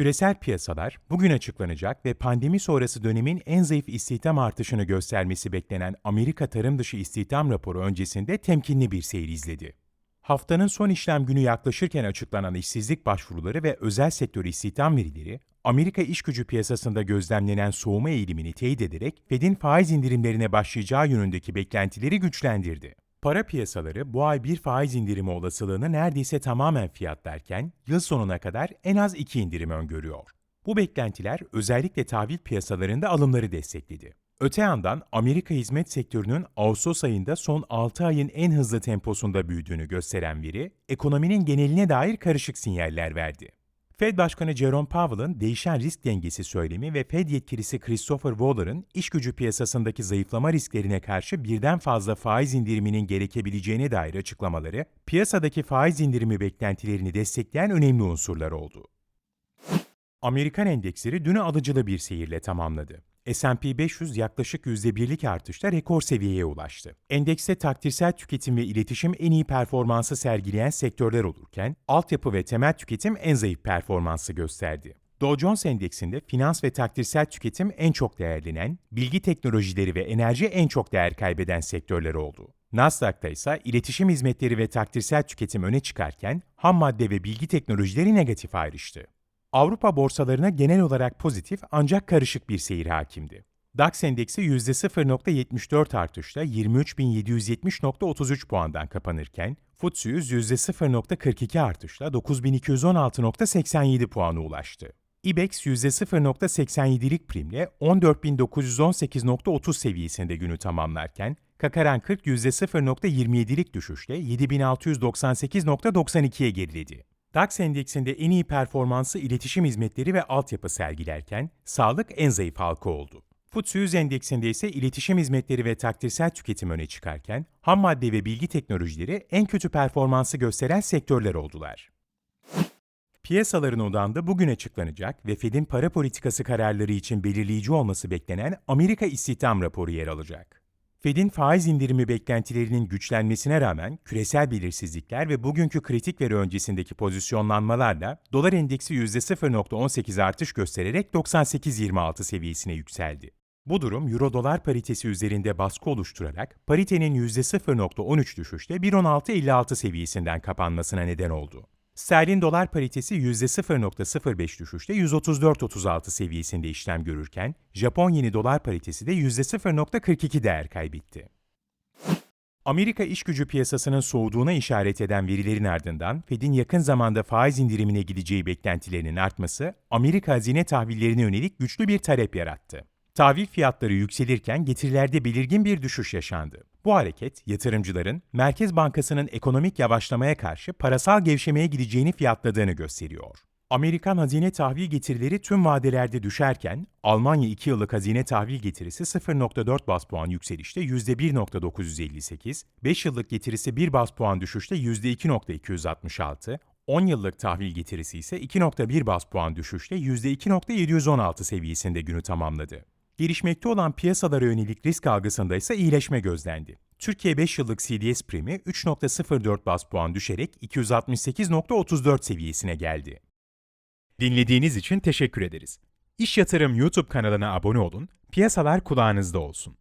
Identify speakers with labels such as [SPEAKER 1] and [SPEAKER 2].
[SPEAKER 1] Küresel piyasalar bugün açıklanacak ve pandemi sonrası dönemin en zayıf istihdam artışını göstermesi beklenen Amerika tarım dışı istihdam raporu öncesinde temkinli bir seyir izledi. Haftanın son işlem günü yaklaşırken açıklanan işsizlik başvuruları ve özel sektör istihdam verileri, Amerika iş gücü piyasasında gözlemlenen soğuma eğilimini teyit ederek Fed'in faiz indirimlerine başlayacağı yönündeki beklentileri güçlendirdi. Para piyasaları bu ay bir faiz indirimi olasılığını neredeyse tamamen fiyatlarken yıl sonuna kadar en az iki indirim öngörüyor. Bu beklentiler özellikle tahvil piyasalarında alımları destekledi. Öte yandan Amerika hizmet sektörünün Ağustos ayında son 6 ayın en hızlı temposunda büyüdüğünü gösteren veri, ekonominin geneline dair karışık sinyaller verdi. Fed Başkanı Jerome Powell'ın değişen risk dengesi söylemi ve Fed yetkilisi Christopher Waller'ın iş gücü piyasasındaki zayıflama risklerine karşı birden fazla faiz indiriminin gerekebileceğine dair açıklamaları, piyasadaki faiz indirimi beklentilerini destekleyen önemli unsurlar oldu. Amerikan endeksleri dün alıcılı bir seyirle tamamladı. S&P 500 yaklaşık %1'lik artışla rekor seviyeye ulaştı. Endekste taktirsel tüketim ve iletişim en iyi performansı sergileyen sektörler olurken, altyapı ve temel tüketim en zayıf performansı gösterdi. Dow Jones Endeksinde finans ve taktirsel tüketim en çok değerlenen, bilgi teknolojileri ve enerji en çok değer kaybeden sektörler oldu. Nasdaq'ta ise iletişim hizmetleri ve taktirsel tüketim öne çıkarken, ham madde ve bilgi teknolojileri negatif ayrıştı. Avrupa borsalarına genel olarak pozitif ancak karışık bir seyir hakimdi. DAX endeksi %0.74 artışla 23.770.33 puandan kapanırken, FTSE 100 %0.42 artışla 9.216.87 puana ulaştı. IBEX %0.87'lik primle 14.918.30 seviyesinde günü tamamlarken, Kakaran 40 %0.27'lik düşüşle 7.698.92'ye geriledi. DAX endeksinde en iyi performansı iletişim hizmetleri ve altyapı sergilerken, sağlık en zayıf halka oldu. FTSE 100 endeksinde ise iletişim hizmetleri ve taktirsel tüketim öne çıkarken, ham madde ve bilgi teknolojileri en kötü performansı gösteren sektörler oldular. Piyasaların odağında bugün açıklanacak ve Fed'in para politikası kararları için belirleyici olması beklenen Amerika istihdam raporu yer alacak. Fed'in faiz indirimi beklentilerinin güçlenmesine rağmen küresel belirsizlikler ve bugünkü kritik veri öncesindeki pozisyonlanmalarla dolar endeksi %0.18 artış göstererek 98.26 seviyesine yükseldi. Bu durum euro-dolar paritesi üzerinde baskı oluşturarak paritenin %0.13 düşüşle 1.1656 seviyesinden kapanmasına neden oldu. Sterlin dolar paritesi %0.05 düşüşle 134.36 seviyesinde işlem görürken, Japon yeni dolar paritesi de %0.42 değer kaybetti. Amerika iş gücü piyasasının soğuduğuna işaret eden verilerin ardından Fed'in yakın zamanda faiz indirimine gideceği beklentilerinin artması, Amerika hazine tahvillerine yönelik güçlü bir talep yarattı. Tahvil fiyatları yükselirken getirilerde belirgin bir düşüş yaşandı. Bu hareket, yatırımcıların Merkez Bankası'nın ekonomik yavaşlamaya karşı parasal gevşemeye gideceğini fiyatladığını gösteriyor. Amerikan hazine tahvil getirileri tüm vadelerde düşerken, Almanya 2 yıllık hazine tahvil getirisi 0.4 bas puan yükselişte %1.958, 5 yıllık getirisi 1 bas puan düşüşte %2.266, 10 yıllık tahvil getirisi ise 2.1 bas puan düşüşle %2.716 seviyesinde günü tamamladı. Gelişmekte olan piyasalara yönelik risk algısında ise iyileşme gözlendi. Türkiye 5 yıllık CDS primi 3.04 bas puan düşerek 268.34 seviyesine geldi. Dinlediğiniz için teşekkür ederiz. İş Yatırım YouTube kanalına abone olun, piyasalar kulağınızda olsun.